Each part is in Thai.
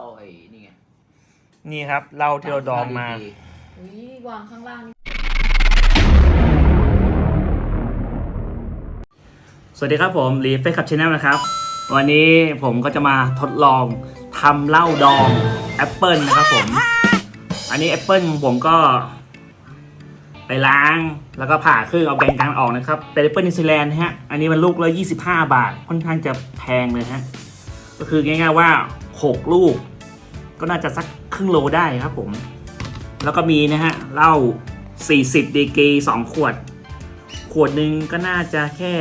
เราไอ้นี่ไงนี่ครับเหล้าที่เราดองมาดีอุ้ยวางข้างล่างนี่สวัสดีครับผมลีฟเฟคขับชแนลนะครับ วันนี้ผมก็จะมาทดลองทำเหล้าดองแอปเปิลนะครับผม อันนี้แอปเปิลผมก็ ไปล้างแล้วก็ผ่าครึ่งเอาแกนกลางออกนะครับเป็นแอปเปิลนิวซีแลนด์นะฮะอันนี้มันลูกละ25 บาท ค่อนข้างจะแพงเลยฮะก็คือง่ายๆว่า 6 ลูก ก็น่าจะสักครึ่งโลได้ครับผม แล้วก็มีนะฮะเหล้า40ดีกรี2ขวด ขวดหนึ่งก็น่าจะแค่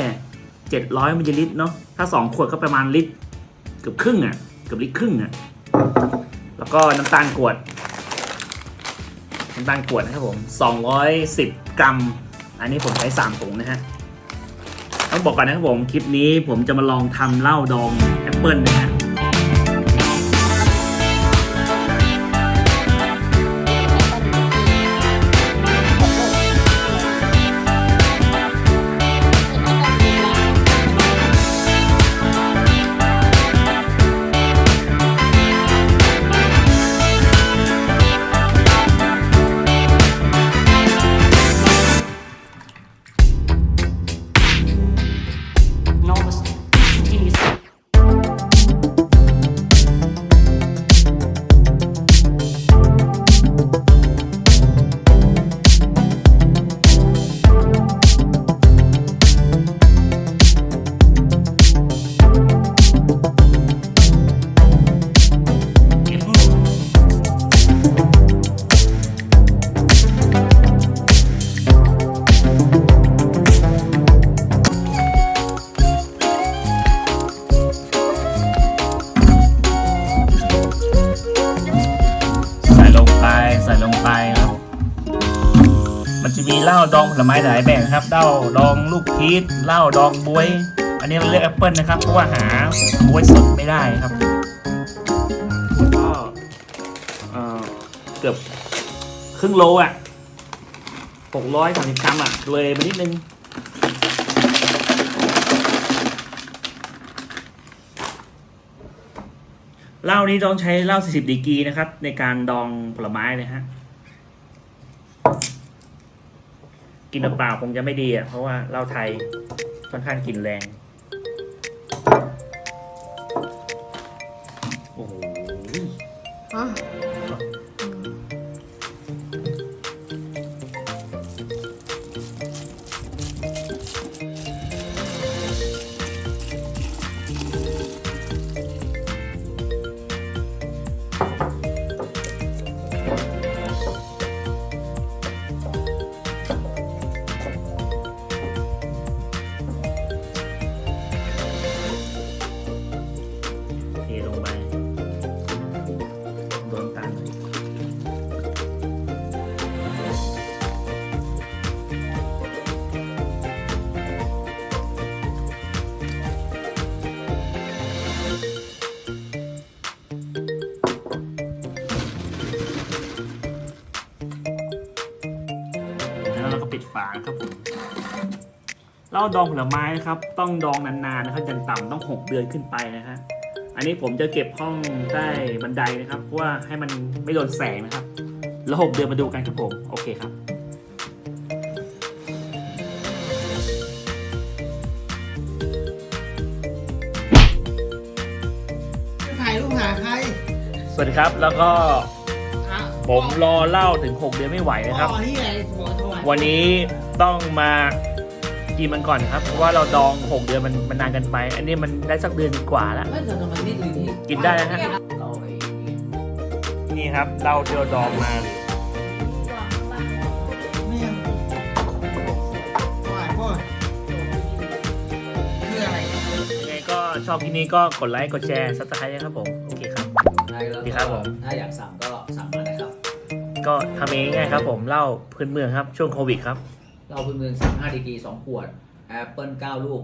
700มิลลิลิตรเนาะถ้า 2 ขวดก็ประมาณลิตรเกือบครึ่งอะ่ะเกือบลิตรครึ่งอะ่ะแล้วก็น้ำตาลขวดน้ำตาลขวดนะครับผม 210 กรัม อันนี้ผมใช้3ถุงนะฮะต้องบอกก่อนนะครับผม คลิปนี้ผมจะมาลองทำเหล้าดองแอปเปิลนะฮะ ส่ลงไปครับ มันจะมีเหล้าดองผลไม้หลายแบบครับเหล้าดองลูกพีชเหล้าดองบวย อันนี้เราเรียกแอปเปิลนะครับ เพราะว่าหาบวยสดไม่ได้ครับก็เอ่อเกือบครึ่งโลอะหกร้อยสามสิบกรัมอะเลยไปนิดนึง เหล้านี้ต้องใช้เหล้า 40 ดีกรีนะครับ ในการดองผลไม้เลยฮะ กินเปล่าคงจะไม่ดีอะ เพราะว่าเหล้าไทยค่อนข้างกลิ่นแรง โอ้โห ปิดฝาครับผมเหล้าดองผลไม้นะครับ ต้องดองนานๆนะครับอย่างต่ำต้อง 6 เดือนขึ้นไปนะฮะอันนี้ผมจะเก็บห้องใต้บันไดนะครับเพราะว่าให้มันไม่โดนแสงนะครับ แล้ว6เดือนมาดูกันครับผม โอเคครับถ่ายรูปหาใคร สวัสดีครับแล้วก็หา ผมรอเหล้าถึง 6 เดือนไม่ไหวนะครับอ๋อที่ไหนบอกถวายวันนี้ต้องมากินมันก่อนครับเพราะว่าเราดอง 6 เดือนมันมันนานเกันไป อันนี้มันได้สักเดือนกว่าแล้วไม่แต่ทำไมไม่ลืมที่กินได้นะฮะเราไอ้นี่ไงนี่ครับเหล้าที่เราดองมาวางข้างล่างไม่ยังถวายพ่อคืออะไรยังไงก็ชอบคลิปนี้ก็กดไลค์ กดแชร์ ซับสไครต์นะครับผม โอเคครับใช่แล้วดีครับผม ถ้าอยากสั่งก็สั่งมานะครับ ก็ทำเองง่ายครับผมเหล้าพื้นเมืองครับช่วงโควิดครับ เราพื้นเมือง35ดีกรี2ขวดแอปเปิล9ลูก